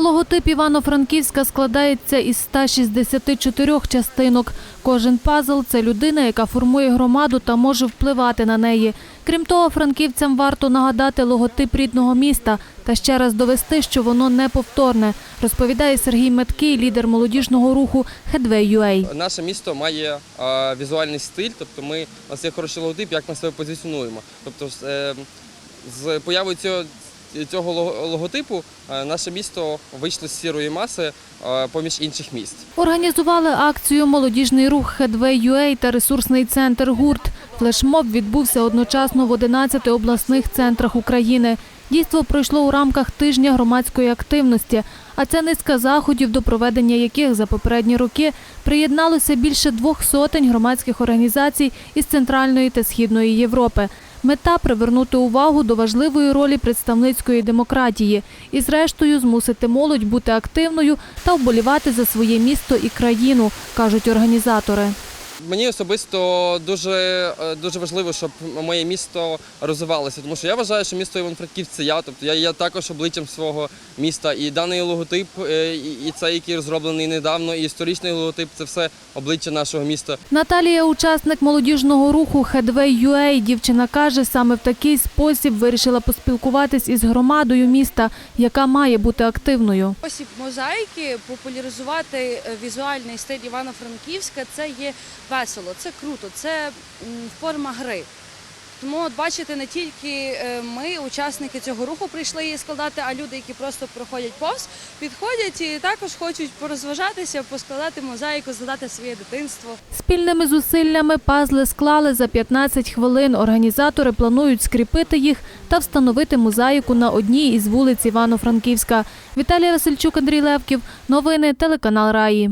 Логотип Івано-Франківська складається із 164 частинок. Кожен пазл – це людина, яка формує громаду та може впливати на неї. Крім того, франківцям варто нагадати логотип рідного міста та ще раз довести, що воно неповторне, розповідає Сергій Меткий, лідер молодіжного руху Headway.UA. Наше місто має е, візуальний стиль, тобто ми у нас є хороший логотип, як ми себе позиціонуємо. Тобто, е, з появою цього, цього логотипу е, наше місто вийшло з сірої маси е, поміж інших міст. Організували акцію Молодіжний рух Headway.UA та ресурсний центр ГУРТ. Флешмоб відбувся одночасно в 11 обласних центрах України. Дійство пройшло у рамках тижня громадської активності, а це низка заходів, до проведення яких за попередні роки приєдналося більше двох сотень громадських організацій із Центральної та Східної Європи. Мета привернути увагу до важливої ролі представницької демократії і, зрештою, змусити молодь бути активною та вболівати за своє місто і країну, кажуть організатори. Мені особисто дуже, е, дуже важливо, щоб моє місто розвивалося, тому що я вважаю, що місто Іван-Франківськ – це я. Тобто я є також обличчям свого міста. І даний логотип, е, і і цей, який розроблений недавно, і історичний логотип це все обличчя нашого міста. Наталія, учасник молодіжного руху Headway.UA, дівчина каже, саме в такий спосіб вирішила поспілкуватись із громадою міста, яка має бути активною. Спосіб мозаїки популяризувати е, візуальний стиль Івано-Франківська це є весело, це круто, це форма гри. Тому от бачите, не тільки е, ми, учасники цього руху, прийшли її складати, а люди, які просто проходять повз, підходять і також хочуть порозважатися, поскладати мозаїку, згадати своє дитинство. Спільними зусиллями пазли склали за 15 хвилин. Організатори планують скріпити їх та встановити мозаїку на одній із вулиць Івано-Франківська. Віталія Васильчук, Андрій Левків. Новини телеканал Раї.